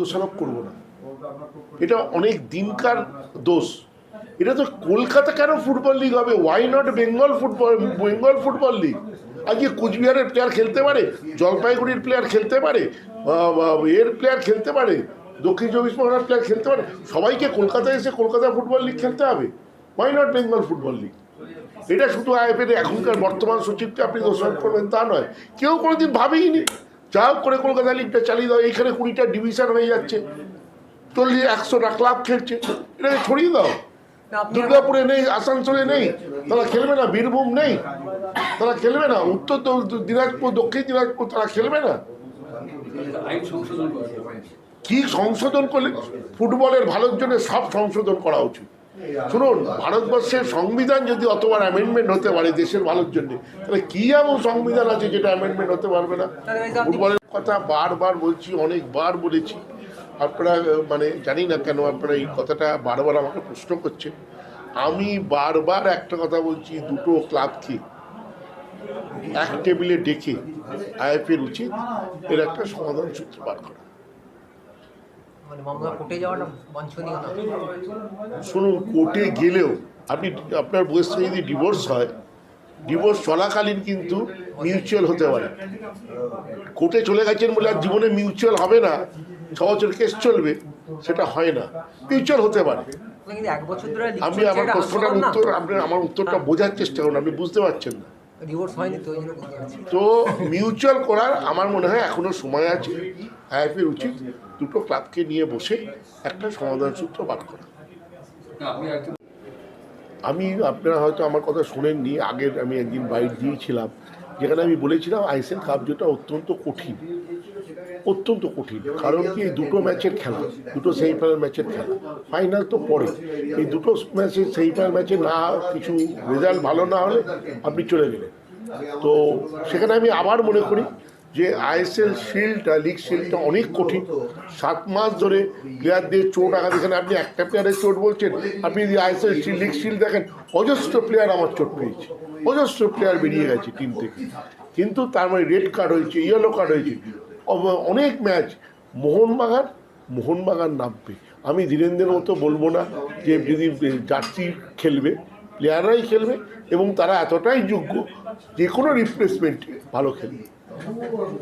দোষারোপ করব না। এটা অনেক দিনকার দোষ। এটা তো কলকাতা কেন ফুটবল লিগ হবে? Why not Bengal football Bengal football league আজকে কুচবিহারের প্লেয়ার খেলতে পারে, জলপাইগুড়ির প্লেয়ার খেলতে পারে এর প্লেয়ার খেলতে পারে, দক্ষিণ চব্বিশ পরগনার প্লেয়ার খেলতে পারে। সবাইকে কলকাতায় এসে কলকাতা ফুটবল লিগ খেলতে হবে। Why not Bengal football league এটা শুধু আইএফএর এখনকার বর্তমান সচিবকে আপনি দোষারোপ করবেন তা নয়। কেউ কোনোদিন ভাবেইনি। যা হোক করে কলকাতা লিগটা চালিয়ে দাও এইখানে কুড়িটা ডিভিশন হয়ে যাচ্ছে। চল্লিশ একশোটা ক্লাব খেলছে। এটাকে ছড়িয়ে দাও। দুর্গাপুরে নেই আসানসোলে নেই তারা খেলবে না বীরভূম নেই। তারা খেলবে না উত্তর দিনাজপুর দক্ষিণ দিনাজপুর তারা খেলবে না। কি সংশোধন করলে? ফুটবলের ভালোর জন্য সব সংশোধন করা উচিত। শুনুন ভারতবর্ষের সংবিধান যদি অতবার অ্যামেন্ডমেন্ট হতে পারে দেশের ভালোর জন্য তাহলে কি এমন সংবিধান আছে যেটা অ্যামেন্ডমেন্ট হতে পারবে না? ফুটবলের কথা বারবার বলছি অনেকবার বলেছি। আপনারা মানে জানি না কেন আপনারা এই কথাটা বারবার আমাকে প্রশ্ন করছেন। আমি বারবার একটা কথা বলছি দুটো ক্লাবকে এক টেবিলে ডেকে আইএফের উচিত এর একটা সমাধান সূত্র বার করা। মানে মামলা কোর্টে যাওয়াটা বাঞ্ছনীয় না? শুনুন কোর্টে গেলেও আপনি আপনার বয়স যদি ডিভোর্স হয় ডিভোর্স চলাকালীন কিন্তু মিউচুয়াল হতে পারে। কোর্টে চলে গেছেন বলে আর জীবনে মিউচুয়াল হবে না ছ বছর কেস চলবে সেটা হয় না। মিউচুয়াল হতে পারে। আমি আমার প্রশ্নটার উত্তর আপনি আমার উত্তরটা বোঝার চেষ্টা করুন আপনি বুঝতে পারছেন না। তো মিউচুয়াল করার আমার মনে হয় এখনও সময় আছে। আইএফের উচিত দুটো ক্লাবকে নিয়ে বসে একটা সমাধান সূত্র বার করা। আমি আপনারা হয়তো আমার কথা শোনেননি আগের আমি একদিন বাইট দিয়েছিলাম যেখানে আমি বলেছিলাম আইসিএল কাপ যেটা অত্যন্ত কঠিন অত্যন্ত কঠিন কারণ কি এই দুটো ম্যাচের খেলা দুটো সেমিফাইনাল ম্যাচের খেলা ফাইনাল তো পরে এই দুটো ম্যাচের সেমিফাইনাল ম্যাচে না কিছু রেজাল্ট ভালো না হলে আপনি চলে গেলেন। তো সেখানে আমি আবার মনে করি যে আইএসএল শিল্ডটা লিগ শিল্ডটা অনেক কঠিন। সাত মাস ধরে প্লেয়ারদের চোট আঘাত এখানে আপনি একটা প্লেয়ারের চোট বলছেন, আপনি যদি আইএসএল লিগ শিল্ড দেখেন, অজস্র প্লেয়ার আমার চোট পেয়েছে। অজস্র প্লেয়ার বেরিয়ে গেছে টিম থেকে। কিন্তু তার মানে রেড কার্ড হয়েছে ইয়েলো কার্ড হয়েছে। অনেক ম্যাচ মোহনবাগান মোহনবাগান নামবে। আমি ধীরেন্দ্রের মতো বলব না যে যদি জার্সি খেলবে প্লেয়াররাই খেলবে এবং তারা এতটাই যোগ্য যে কোনো রিপ্লেসমেন্টে ভালো খেলবে। 한국어로